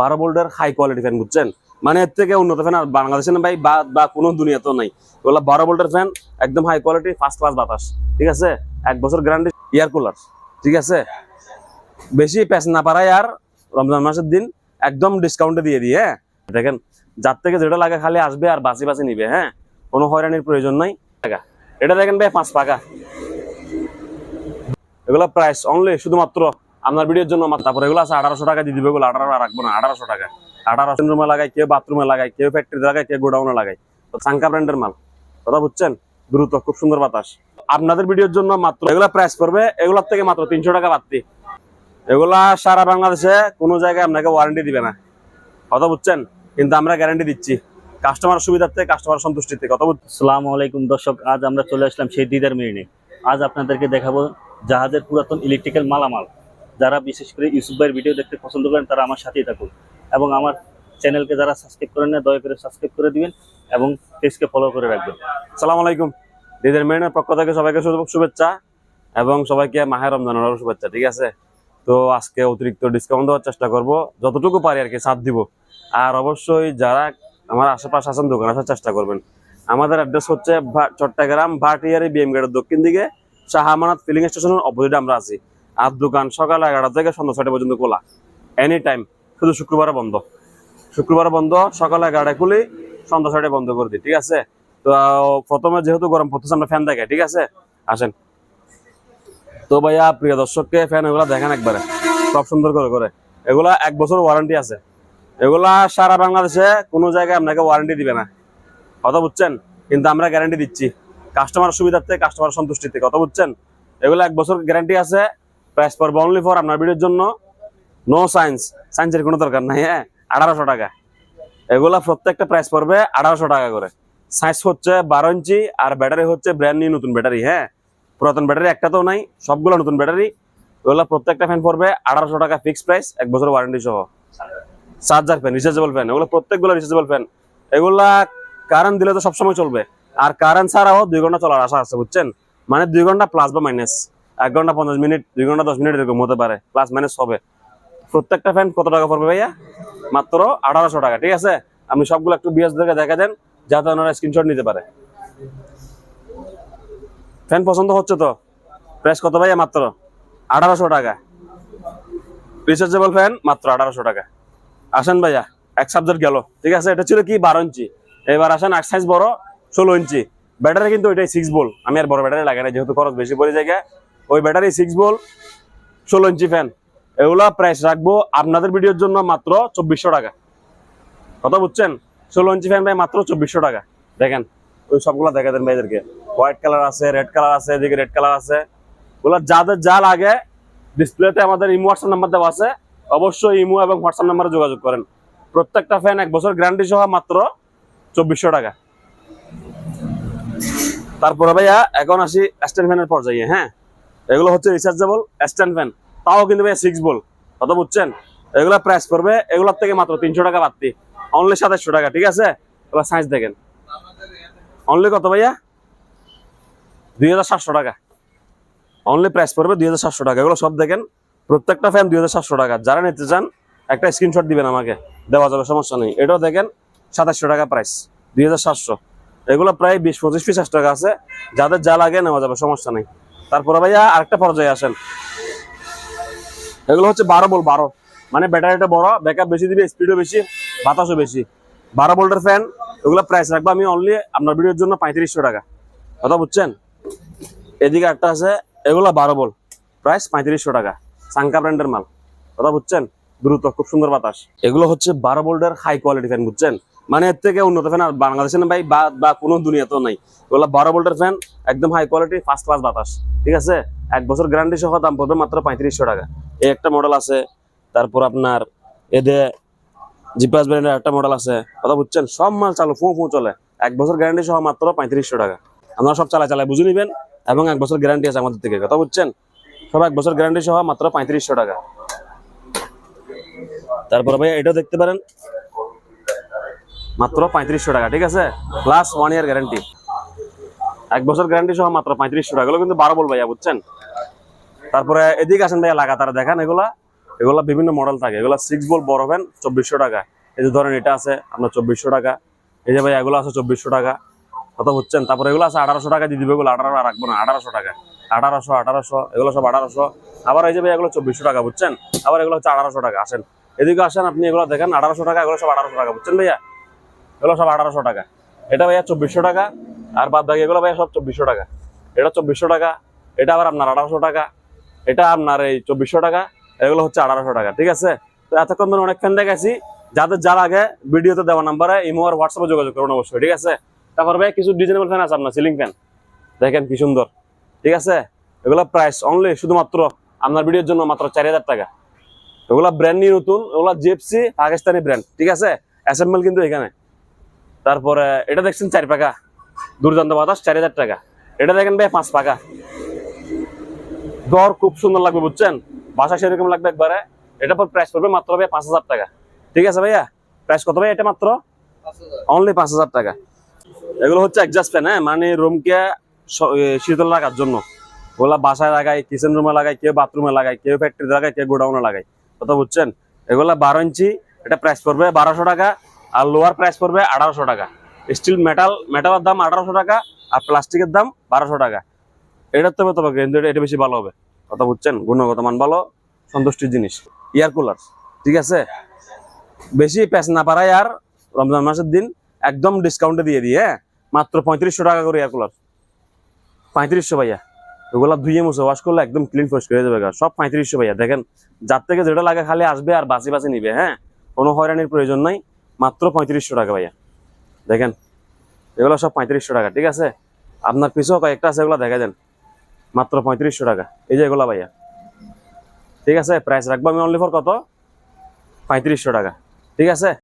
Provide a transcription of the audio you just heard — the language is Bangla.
বারো বোল্টের হাই কোয়ালিটি ফ্যান বুঝছেন? মানে এর থেকে উন্নত ফ্যান আর বাংলাদেশে ভাই, বা কোনো দুনিয়াতেও নাই। এগুলো বারো বোল্টের ফ্যান একদম হাই কোয়ালিটি ফার্স্ট ক্লাস বাতাস, ঠিক আছে? এক বছর গ্যারান্টি এয়ার কুলার ঠিক আছে? বেশি প্যাস না পারায় আর রমজান মাসের দিন একদম ডিসকাউন্টে দিয়ে দিয়ে হ্যাঁ? দেখেন, যার থেকে যেটা লাগে খালি আসবে আর বাসি বাসি নিবে হ্যাঁ? কোনো হয়রানির প্রয়োজন নাই। টাকা। এটা দেখেন ভাই, পাঁচ টাকা। এগুলো প্রাইস অনলি শুধুমাত্র আপনার ভিডিওর জন্য মাত্র। তারপরে এগুলো আছে আঠারোশো টাকা দিয়ে দিবে, এগুলো আঠারো রাখব না, আঠারোশো টাকা। আঠারোশো রুমে লাগাই, কেউ বাথরুমে লাগাই, কেউ ফ্যাক্টরিতে লাগাই, কেউ গোডাউনে লাগাই। তো সাংকা ব্র্যান্ডের মাল। কথা বুঝছেন? দ্রুত, খুব সুন্দর বাতাস। আপনাদের ভিডিওর জন্য মাত্র এগুলা প্রাইস করবে এগুলোর থেকে মাত্র তিনশো টাকা বাড়তি। এগুলা সারা বাংলাদেশে কোনো জায়গায় আপনাকে ওয়ারেন্টি দিবে না। কথা বুঝছেন? কিন্তু আমরা গ্যারান্টি দিচ্ছি। কাস্টমার সুবিধার্থে কাস্টমার সন্তুষ্টিতে কথা বুঝ আসসালামু আলাইকুম দর্শক, আজ আমরা চলে আসলাম সেই দিদার মিরিনে। আজ আপনাদেরকে দেখাবো জাহাজের পুরাতন ইলেকট্রিক্যাল মালামাল। যারা বিশেষ করে ইউসুফ ভাইয়ের ভিডিও দেখতে পছন্দ করেন, তারা আমার সাথেই থাকুন। এবং আমার চ্যানেলকে যারা সাবস্ক্রাইব করেন না, দয়া করে সাবস্ক্রাইব করে দিবেন এবং পেজকে ফলো করে রাখবেন। সালাম আলাইকুম। দিদের মেয়ের পক্ষ থেকে সবাইকে শুভেচ্ছা এবং সবাইকে মাহের রমজানের শুভেচ্ছা, ঠিক আছে? তো আজকে অতিরিক্ত ডিসকাউন্ট দেওয়ার চেষ্টা করব। যতটুকু পারি আর কি, সাথ দিব। আর অবশ্যই যারা আমার আশেপাশে আছেন, দোকান আসার চেষ্টা করবেন। আমাদের অ্যাড্রেস হচ্ছে চট্টগ্রাম ভাটিয়ারি বিএম গেটের দক্ষিণ দিকে শাহ আমানত ফিলিং স্টেশনের অপোজিটে আমরা আছি। আর দোকান, সকাল এগারোটা থেকে সন্ধ্যা ছয়টা পর্যন্ত খোলা। এনি টাইম শুধু শুক্রবারে বন্ধ। শুক্রবারে বন্ধ, সকাল এগারোটায় খুলি, সন্ধ্যা ছয়টায় বন্ধ করে দিই, ঠিক আছে? তো, প্রথমে যেহেতু গরম পড়তেছে, আমরা ফ্যান দেখাই, ঠিক আছে? আসেন। তো ভাইয়া, প্রিয় দর্শককে ফ্যান এগুলা দেখেন একবারে। সব সুন্দর করে করে। এগুলা এক বছর ওয়ারেন্টি আছে। এগুলা সারা বাংলাদেশে কোনো জায়গায় আপনাকে ওয়ারেন্টি দিবে না। কথা বুঝছেন? কিন্তু আমরা গ্যারান্টি দিচ্ছি। কাস্টমার সুবিধার্থে কাস্টমার সন্তুষ্টিতে, কথা বুঝছেন? এগুলো এক বছর গ্যারান্টি আছে প্রাইস পড়বে অনলি ফর আপনার ভিডিওর জন্য নো সায়েন্স সায়েন্সের কোনো দরকার নাই হ্যাঁ? আঠারোশো টাকা। এগুলা প্রত্যেকটা প্রাইস পড়বে আঠারোশো টাকা করে। সাইজ হচ্ছে বারো ইঞ্চি আর ব্যাটারি হচ্ছে ব্র্যান্ড নিউ নতুন ব্যাটারি হ্যাঁ? পুরাতন ব্যাটারি একটা তো নাই, সবগুলো নতুন ব্যাটারি ওগুলো প্রত্যেকটা ফ্যান পড়বে আঠারোশো টাকা ফিক্স প্রাইস এক বছর ওয়ারেন্টি সহ। চার্জার ফ্যান রিচার্জেবল ফ্যান এগুলো প্রত্যেকগুলো রিচার্জেবল ফ্যান এগুলা কারেন্ট দিলে তো সবসময় চলবে। আর কারেন্ট ছাড়াও দুই ঘণ্টা চলার আশা আছে, বুঝছেন? মানে দুই ঘণ্টা প্লাস বা মাইনাস এক ঘণ্টা পঞ্চাশ মিনিট, দুই ঘণ্টা দশ মিনিট এরকম হতে পারে প্লাস মাইনাস হবে। প্রত্যেকটা ফ্যান কত টাকা পড়বে ভাইয়া? মাত্র আঠারোশো টাকা, ঠিক আছে? আপনি সবগুলো একটু বিএস দেখে দেখা দেন, যাতে ওনারা স্ক্রিনশট নিতে পারে। ফ্যান পছন্দ হচ্ছে তো? প্রাইস কত ভাইয়া মাত্র? আঠারোশো টাকা। রিচার্জেবল ফ্যান মাত্র আঠারোশো টাকা। আসেন ভাইয়া, এক সাবজেক্ট গেল, ঠিক আছে? এটা ছিল কি? বারো ইঞ্চি। এবার আসেন, এক সাইজ বড়, ষোলো ইঞ্চি। ব্যাটারি কিন্তু ওইটাই সিক্স বল আমি আর বড় ব্যাটারি লাগাই না যেহেতু খরচ বেশি পড়ে জায়গায় ওই ব্যাটারি সিক্স বল ষোলো ইঞ্চি ফ্যান এগুলা প্রাইস রাখব আপনাদের ভিডিওর জন্য মাত্র চব্বিশশো টাকা। কথা বুঝছেন? ষোলো ইঞ্চি ফ্যান ভাই মাত্র চব্বিশশো টাকা। দেখেন, ওই সবগুলা দেখা দেন ভাইদেরকে। হোয়াইট কালার আছে রেড কালার আছে, এদিকে রেড কালার আছে। ওগুলা যাদের যা লাগে ডিসপ্লেতে আমাদের ইমো হোয়াটসঅ্যাপ নাম্বার দেওয়া আছে। অবশ্যই ইমো এবং হোয়াটসঅ্যাপ নাম্বারে যোগাযোগ করেন। প্রত্যেকটা ফ্যান এক বছর গ্যারান্টি সহ মাত্র চব্বিশশো টাকা। তারপরে ভাইয়া, এখন আসি স্ট্যান্ড ফ্যানের পর্যায়ে হ্যাঁ? এগুলো হচ্ছে রিচার্জেবল স্ট্যান্ড ফ্যান তাও কিন্তু ভাইয়া সিক্স বল কত বুঝছেন? এগুলা প্রাইস করবে এগুলোর থেকে মাত্র তিনশো টাকা বাড়তি। অনলি সাতাশশো টাকা, ঠিক আছে? এবার সাইজ দেখেন। অনলি কত ভাইয়া? দুই হাজার সাতশো টাকা। অনলি প্রাইস পড়বে দুই হাজার সাতশো টাকা। এগুলো সব দেখেন। প্রত্যেকটা ফ্যান দুই হাজার সাতশো টাকা। যারা নিতে চান, একটা স্ক্রিনশট দিবেন আমাকে। দেওয়া যাবে, সমস্যা নেই। এটাও দেখেন, সাতাশশো টাকা প্রাইস দুই হাজার সাতশো। এগুলো প্রায় বিশ, পঁচিশ পঞ্চাশ টাকা আছে। যাদের যা লাগে নেওয়া যাবে, সমস্যা নেই। তারপরে ভাইয়া আরেকটা পর্যায়ে আসেন। এগুলো হচ্ছে বারো বল, বারো। মানে ব্যাটারিটা বড় ব্যাকআপ বেশি দিবে স্পিডও বেশি, বাতাসও বেশি। বারো ভোল্টের ফ্যান এগুলো প্রাইস রাখব আমি অনলি আপনার ভিডিওর জন্য পঁয়ত্রিশশো টাকা। কথা বুঝছেন? এদিকে একটা আছে, এগুলো বারো বল প্রাইস পঁয়ত্রিশশো টাকা। সাংকা ব্র্যান্ডের মাল। কথা বুঝছেন? দ্রুত, খুব সুন্দর বাতাস। এগুলো হচ্ছে বারো বোল্টের হাই কোয়ালিটি ফ্যান বুঝছেন? মানে এর থেকে উন্নত ফ্যান আর বাংলাদেশে না ভাই, বা বা কোনো দুনিয়াতেও নাই। এগুলো বারো বোল্টের ফ্যান একদম হাই কোয়ালিটি ফার্স্ট ক্লাস বাতাস, ঠিক আছে? এক বছর গ্যারান্টি সহ দাম পড়বে মাত্র পঁয়ত্রিশশো টাকা। এই একটা মডেল আছে, তারপর আপনার এদে জিপাস ব্র্যান্ডের একটা মডেল আছে, কথা বুঝছেন? সব মাল চালু, ফু ফু চলে। এক বছর গ্যারান্টি সহ মাত্র পঁয়ত্রিশশো টাকা। আপনারা সব চালায় চালায় বুঝে নিবেন, এবং এক বছর গ্যারান্টি আছে আমাদের থেকে, কথা বুঝছেন? সব এক বছর গ্যারান্টি সহ মাত্র পঁয়ত্রিশশো টাকা। তারপর ভাই এটাও দেখতে পারেন মাত্র পঁয়ত্রিশশো টাকা, ঠিক আছে? প্লাস ওয়ান ইয়ার গ্যারান্টি এক বছর গ্যারান্টি সহ মাত্র পঁয়ত্রিশশো টাকা। কিন্তু বারো বল ভাইয়া, বুঝছেন? তারপরে এদিকে আসেন ভাইয়া লাগাতার, দেখান এগুলা। এগুলা বিভিন্ন মডেল থাকে। এগুলা সিক্স বল বড় ফ্যান চব্বিশশো টাকা। এই যে ধরেন এটা আছে, আপনার চব্বিশশো টাকা। এই যে ভাই এগুলো আছে চব্বিশশো টাকা। কত হচ্ছেন তারপরে এগুলো আছে আঠারোশো টাকা দিয়ে দিবে এগুলো আঠারো রাখব না, আঠারোশো টাকা। আঠারোশো আঠারোশো, এগুলো সব আঠারোশো। আবার এই যে ভাই এগুলো চব্বিশশো টাকা, বুঝছেন? আবার এগুলো হচ্ছে আঠারোশো টাকা, আসেন। এদিকে আসেন আপনি এগুলো দেখেন, আঠারোশো টাকা, এগুলো সব আঠারোশো টাকা, বুঝছেন ভাইয়া? এগুলো সব আঠারোশো টাকা। এটা ভাইয়া চব্বিশশো টাকা, আর বাদ বাকি এগুলো ভাইয়া সব চব্বিশশো টাকা। এটা চব্বিশশো টাকা, এটা আবার আপনার আঠারোশো টাকা, এটা আপনার এই চব্বিশশো টাকা, এগুলো হচ্ছে আঠারোশো টাকা, ঠিক আছে? তো এতক্ষণ ধরে অনেক ফ্যান দেখাইছি, যাদের যার আগে ভিডিওতে দেওয়া নাম্বারে ইমো আর হোয়াটসঅ্যাপে যোগাযোগ করুন অবশ্যই, ঠিক আছে? তারপর ভাই কিছু ডিজাইনেবল ফ্যান আছে আপনার, সিলিং ফ্যান। দেখেন কি সুন্দর, ঠিক আছে? এগুলো প্রাইস অনলি শুধুমাত্র আপনার ভিডিওর জন্য মাত্র চার হাজার টাকা। এগুলা ব্র্যান্ড নিয়ে নতুন, এগুলা জেপসি পাকিস্তানি ব্র্যান্ড ঠিক আছে? অ্যাসেম্বল কিন্তু এখানে। তারপরে, এটা দেখছেন চার পাকা। দুর্দান্ত বাতাস, চার হাজার টাকা। এটা দেখেন ভাই, পাঁচ পাকা। দর খুব সুন্দর লাগবে, বুঝছেন? বাসা সেরকম লাগবে একবারে। এটা পর প্রাইস পড়বে মাত্র ভাই পাঁচ হাজার টাকা। ঠিক আছে ভাইয়া? প্রাইস কত ভাই এটা মাত্র? অনলি পাঁচ হাজার টাকা। এগুলো হচ্ছে অ্যাডজাস্ট ফ্যান হ্যাঁ? মানে রুমকে শীতল রাখার জন্য। ওগুলা বাসায় লাগায় কিচেন রুমে লাগায় কেউ বাথরুমে লাগায় কেউ ফ্যাক্টরিতে লাগায় কেউ গোডাউনে লাগায় কথা বুঝছেন? এগুলা বারো ইঞ্চি, এটা প্রাইস পড়বে বারোশো টাকা। আর লোয়ার প্রাইস পড়বে আঠারোশো টাকা। স্টিল মেটাল মেটালের দাম আঠারোশো টাকা আর প্লাস্টিকের দাম বারোশো টাকা। এটার তবে তবে কিন্তু এটা- বেশি ভালো হবে। কথা বুঝছেন? গুণগত মান ভালো, সন্তুষ্টির জিনিস। এয়ার কুলার ঠিক আছে? বেশি প্যাচ না পারায় আর রমজান মাসের দিন একদম ডিসকাউন্টে দিয়ে দিয়ে হ্যাঁ? মাত্র পঁয়ত্রিশশো টাকা করে এয়ার কুলার পঁয়ত্রিশশো ভাইয়া। ওগুলা ধুয়ে মুছে ওয়াশ করলে একদম ক্লিন ফ্রেশ করে দেবে সব পঁয়ত্রিশশো ভাইয়া। দেখেন, যার থেকে যেটা লাগে খালি আসবে আর বাসি বাসি নিবে হ্যাঁ? কোনো হয়রানির প্রয়োজন নাই। মাত্র পঁয়ত্রিশশো টাকা ভাইয়া। দেখেন, এগুলো সব পঁয়ত্রিশশো টাকা, ঠিক আছে? আপনার পিছু কয়েকটা আছে, এগুলো দেখা দেন। মাত্র পঁয়ত্রিশশো টাকা, এই যে এগুলা ভাইয়া। ঠিক আছে প্রাইস রাখব আমি অনলি ফর কত? পঁয়ত্রিশশো টাকা, ঠিক আছে?